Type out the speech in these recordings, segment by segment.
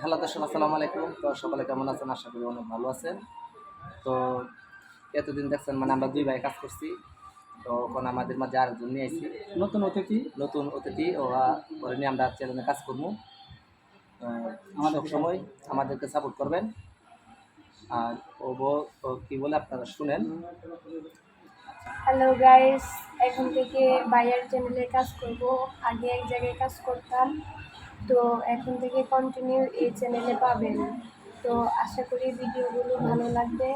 Hello দর্শক আসসালামু আলাইকুম। তো সকলে কেমন আছেন? আশা করি অনেক ভালো আছেন। তো এতদিন দেখছেন মানে আমরা দুই ভাই কাজ করছি। তো এখন আমাদের মাঝে আরেকজন নিয়ে আসছি নতুন অতিথি। নতুন অতিথি ও ওরা নিয়ে আমরা চ্যানেলে কাজ করব। আমাদের সময় আমাদেরকে সাপোর্ট করবেন। আর ও বউ ও কী বলে আপনারা শুনেন? হ্যালো গাইস এখন থেকে বাইরের চ্যানেলে কাজ করব। আগে এক জায়গায় কাজ করতাম। তো এখন থেকে কন্টিনিউ এই চ্যানেলে পাবেন। তো আশা করি ভিডিওগুলো ভালো লাগবে।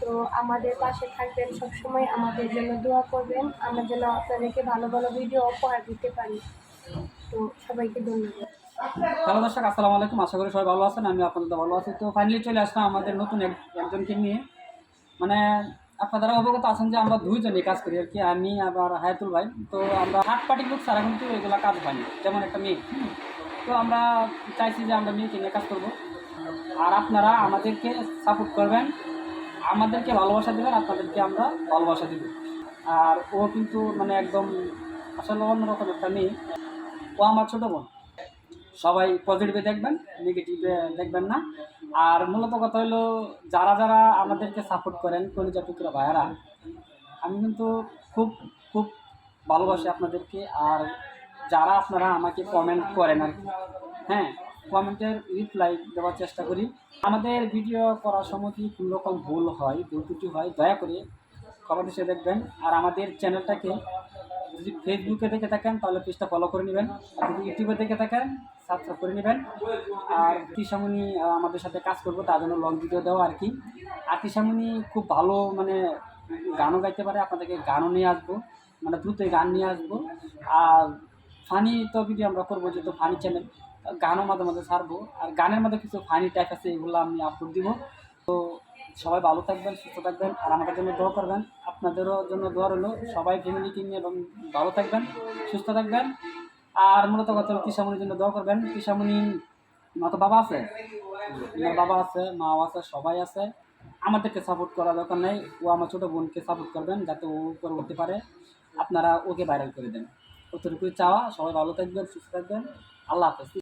তো আমাদের পাশে থাকবেন সবসময়, আমাদের জন্য দোয়া করবেন। আমরা যেন আপনাদেরকে ভালো ভালো ভিডিও উপহার দিতে পারি। তো সবাইকে ধন্যবাদ। হ্যালো দর্শক, আসসালামু আলাইকুম। আশা করি সবাই ভালো আছেন আমি আপনাদের ভালো আছি। তো ফাইনালি চলে আসলাম আমাদের নতুন এক- একজনকে নিয়ে। মানে আপনারা অবগত আছেন যে আমরা দুইজনই কাজ করি আর কি। আমি, আবার হায়াতুল ভাই। তো আমরা হাট পার্টি লোক ছাড়া কিন্তু এগুলো কাজ পাইনি যেমন একটা মেয়ে। তো আমরা চাইছি যে আমরা মেয়েকে নিয়ে কাজ করব। আর আপনারা আমাদেরকে সাপোর্ট করবেন, আমাদেরকে ভালোবাসা দেবেন, আপনাদেরকে আমরা ভালোবাসা দেব। আর ও কিন্তু মানে একদম আসলে অন্যরকম একটা নেই ও আমার ছোটো বোন। সবাই পজিটিভে দেখবেন নেগেটিভে দেখবেন না। আর মূলত কথা হলো যারা যারা আমাদেরকে সাপোর্ট করেন, কলিজা টুকরা ভাইয়ারা, আমি কিন্তু খুব খুব ভালোবাসি আপনাদেরকে। আর যারা আপনারা আমাকে কমেন্ট করেন আর কি। হ্যাঁ কমেন্টের রিপ্লাই দেওয়ার চেষ্টা করি। আমাদের ভিডিও করার সময় যদি কোনো রকম ভুল হয় ভুল ত্রুটি হয়, দয়া করে খবর এসে দেখবেন। আর আমাদের চ্যানেলটাকে যদি ফেসবুকে দেখে থাকেন, তাহলে পেজটা ফলো করে নেবেন। আর যদি ইউটিউবে দেখে থাকেন সাবস্ক্রাইব করে নেবেন। আর তিসামনি আমাদের সাথে কাজ করব, তার জন্য লং ভিডিও দেওয়া আর কি। আর তিসামনি খুব ভালো মানে গানও গাইতে পারে, আপনাদেরকে গানও নিয়ে আসব। মানে দ্রুতই গান নিয়ে আসব। আর ফানি তো ভিডিও আমরা করব, যেহেতু ফানি চ্যানেল গানও মাঝে মাঝে ছাড়বো। আর গানের মধ্যে কিছু ফানি টাইপ আছে, এগুলো আমি আপলোড দিব। তো সবাই ভালো থাকবেন, সুস্থ থাকবেন, আর আমাদের জন্য দোয়া করবেন। আপনাদেরও জন্য দোয়া রইল, সবাই ফ্যামিলিকে নিয়ে এবং ভালো থাকবেন, সুস্থ থাকবেন। আর মূলত কথা হলো কৃষামণির জন্য দোয়া করবেন। কৃষামণি, মা তো বাবা আছে? আমার বাবা আছে, মাও আছে, সবাই আছে। আমাদেরকে সাপোর্ট করার দরকার নেই। ও আমার ছোটো বোনকে সাপোর্ট করবেন, যাতে ও উপরে উঠতে পারে। আপনারা ওকে ভাইরাল করে দেন। অতটুকুই চাওয়া। সবাই ভালো থাকবেন সুস্থ থাকবেন। আল্লাহ হাফেজ।